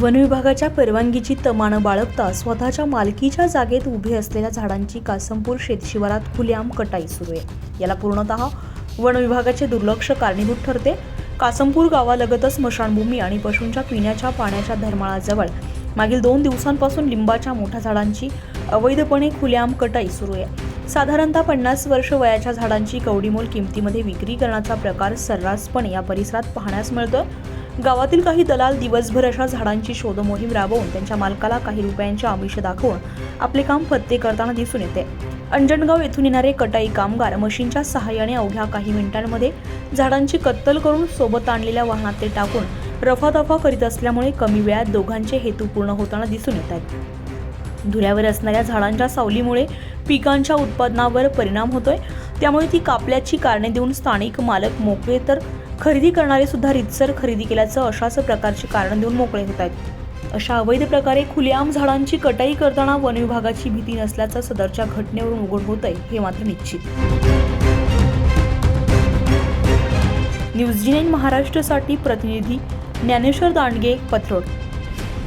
वनविभागाच्या परवानगीची तमानं बाळगता स्वतःच्या मालकीच्या जागेत उभे असलेल्या झाडांची कासमपूर शेतशिवारात खुलेआम कटाई सुरू आहे. याला पूर्णतः वनविभागाचे दुर्लक्ष कारणीभूत ठरते. कासमपूर गावालगतच स्मशानभूमी आणि पशूंच्या पिण्याच्या पाण्याच्या धर्माळाजवळ मागील दोन दिवसांपासून लिंबाच्या मोठ्या झाडांची अवैधपणे खुलेआम कटाई सुरू आहे. साधारणतः पन्नास वर्ष वयाच्या झाडांची कवडीमोल किमतीमध्ये विक्री करण्याचा प्रकार सर्रासपणे या परिसरात पाहण्यास मिळतं गावातील काही दलाल दिवसभर अशा झाडांची शोधमोहीम राबवून त्यांच्या मालकाला काही रुपयांचे आमिष दाखवून आपले काम फत्ते करताना दिसून येते. अंजनगाव येथून येणारे कटाई कामगार मशीनच्या सहाय्याने अवघ्या काही मिनिटांमध्ये झाडांची कत्तल करून सोबत आणलेल्या वाहनात ते टाकून रफादफा करीत असल्यामुळे कमी वेळात दोघांचे हेतू पूर्ण होताना दिसून येत आहेत. धुऱ्यावर असणाऱ्या झाडांच्या सावलीमुळे पिकांच्या उत्पादनावर परिणाम होतोय. त्यामुळे ती कापल्याची कारणे देऊन स्थानिक मालक मोकळे तर खरेदी करणारे सुद्धा रितसर खरेदी केल्याचं अशाच प्रकारची कारण देऊन मोकळे होत आहेत. अशा अवैध प्रकारे खुलेआम झाडांची कटाई करताना वन विभागाची भीती नसल्याचं सदरच्या घटनेवरून उघड होत आहे हे मात्र निश्चित. न्यूज महाराष्ट्रसाठी महाराष्ट्रासाठी प्रतिनिधी ज्ञानेश्वर दांडगे पथरोड